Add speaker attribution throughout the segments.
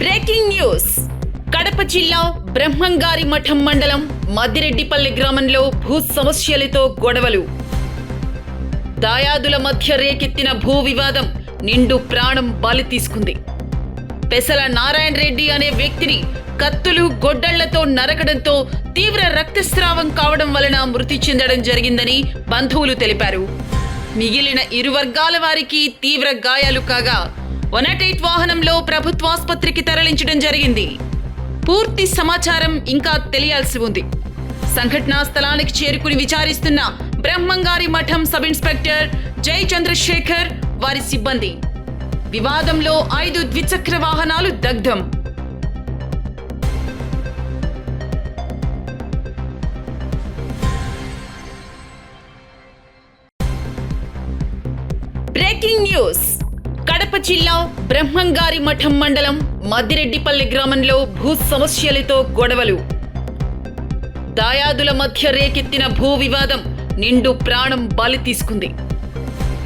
Speaker 1: Breaking news. Kadapa జిల్లా బ్రహ్మంగారి మఠం మండలం మద్దిరెడ్డిపల్లి గ్రామంలో భూ సమస్యలతో గొడవలు. దాయాదుల మధ్య రేకెత్తిన భూ వివాదం నిండు ప్రాణం బలి తీసుకుంది. పెసల నారాయణ రెడ్డి అనే వ్యక్తిని కత్తులు గొడ్డళ్ళతో నరకడంతో తీవ్ర రక్తస్రావం కావడం వలన మృతి చెందడం జరిగిందని బంధువులు తెలిపారు. మిగిలిన ఇరు వర్గాల వారికి తీవ్ర గాయాలు కాగా వన్ ఎయిట్ వాహనంలో ప్రభుత్వాసుపత్రికి తరలించడం జరిగింది. పూర్తి సమాచారం ఇంకా తెలియాల్సి ఉంది. సంఘటనా స్థలానికి చేరుకుని విచారిస్తున్న బ్రహ్మంగారి మఠం సబ్ ఇన్స్పెక్టర్ జై చంద్రశేఖర్ వారి సిబ్బంది. వివాదంలో ఐదు ద్విచక్ర వాహనాలు దగ్ధం. Breaking news. కడప జిల్లా బ్రహ్మంగారి మఠం మండలం మద్దిరెడ్డిపల్లి గ్రామంలో భూ సమస్యలతో గొడవలు. దాయాదుల మధ్య రేకెత్తిన భూ వివాదం నిండు ప్రాణం బలి తీసుకుంది.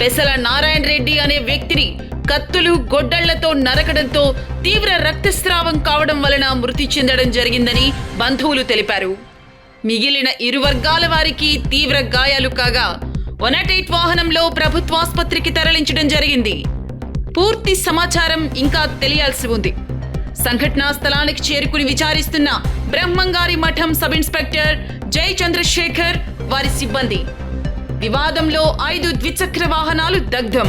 Speaker 1: పెసల నారాయణ రెడ్డి అనే వ్యక్తిని కత్తులు గొడ్డళ్ళతో నరకడంతో తీవ్ర రక్తస్రావం కావడం వలన మృతి చెందడం జరిగిందని బంధువులు తెలిపారు. మిగిలిన ఇరు వర్గాల వారికి తీవ్ర గాయాలు కాగా వన్ ఎయిట్ వాహనంలో ప్రభుత్వాసుపత్రికి తరలించడం జరిగింది. పూర్తి సమాచారం ఇంకా తెలియాల్సి ఉంది. సంఘటనా స్థలానికి చేరుకుని విచారిస్తున్న బ్రహ్మంగారి మఠం సబ్ ఇన్స్పెక్టర్ జై చంద్రశేఖర్ వారి సిబ్బంది. వివాదంలో ఐదు ద్విచక్ర వాహనాలు దగ్ధం.